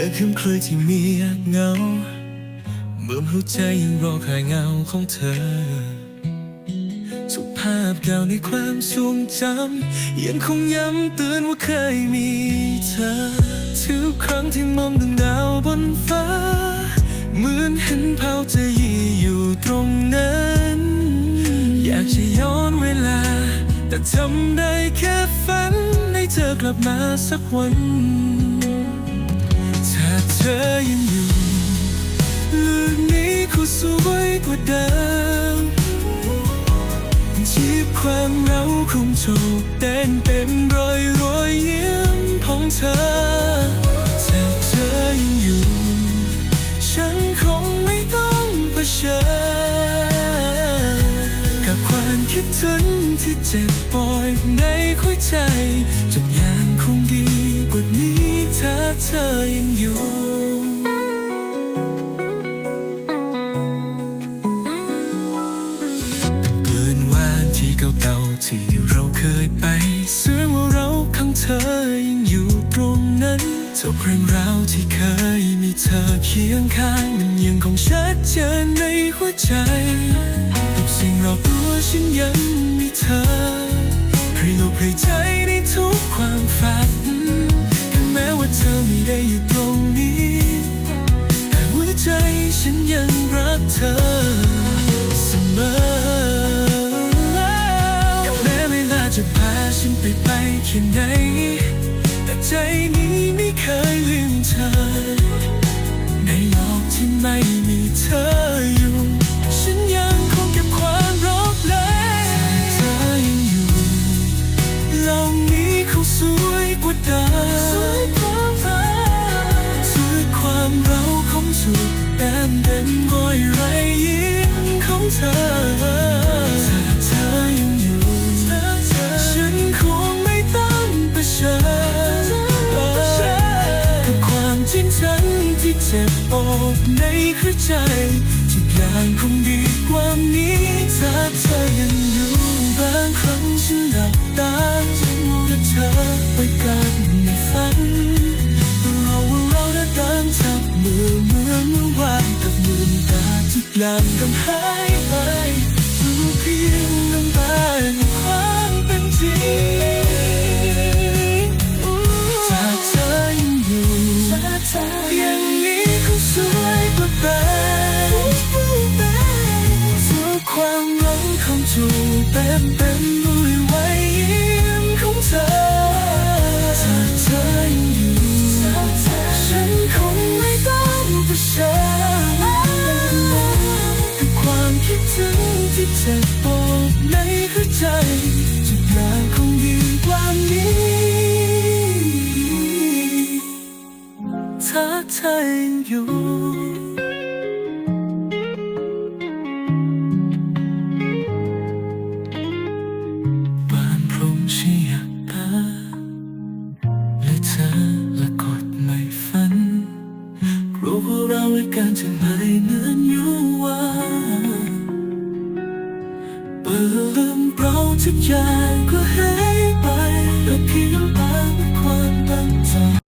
เมื่อคืนเคยที่มีเงาเมื่อหัวใจยังรอคอยเงาของเธอ สุขภาพเก่าในความทรงจำยังคงย้ำเตือนว่าเคยมีเธอ ทุกครั้งที่มองดวงดาวบนฟ้า เหมือนเห็นเผาใจอยู่ตรงนั้น อยากจะย้อนเวลา แต่ทำได้แค่ฝันให้เธอกลับมาสักวัน ธอยังอยู่ลูกนี้เขาสวยกว่าเดิมชีพความเราคงโชกเต้นเป็นรอยรอยยิ้มของเธอถ้าเธอยังอยู่ ฉันคงไม่ต้องเผชิญกับความคิดถึงที่เจ็บปวดในหัวใจจนยังคงดีกว่านี้ถ้าเธอยังอยู่ ที่เราเคยไปเสื่อว่าเราข้างเธอยังอยู่ตรงนั้นทุกเรื่องราวที่เคยมีเธอเคียงข้างมันยังคงชัดเจนในหัวใจทุกสิ่งรอบตัวฉันยังมีเธอให้โลกให้ใจ ไปไปแค่ไหน แต่ใจนี้ไม่เคยลืมเธอ ในโลกที่ไม่มีเธออยู่ ฉันยังคงเก็บความรักเลยเธอยังอยู่โลกนี้คงสวยกว่าเดิมคือความเราของสุดแต้มเต็มรอยไรยิ้มของเธอ ฉันที่เจ็บอกในหัวใจทุกอย่างคงดีกว่านี้ถ้าเธอยังอยู่บางครั้งฉันหลับตาจึงและเธอไปกันในฝันเราว่าเราได้เดินจับมือเมื่อเมื่อวานกับมือตาทุกอย่างกำแพง ของจูบเต็มเต็มด้วยไว้ยิ้มของเธอถ้าเธอยังอยู่ฉันคงไม่ต้องเผชิญกับความคิดถึงที่เจ็บปวดในหัวใจทุกอย่างคงดีกว่านี้ถ้าเธอยังอยู่ ด้วการจำให้นื่นอยู่ว่าเปิดลืมเราทุกอย่างก็หายไปแต่เพียงบางความตั้งใจ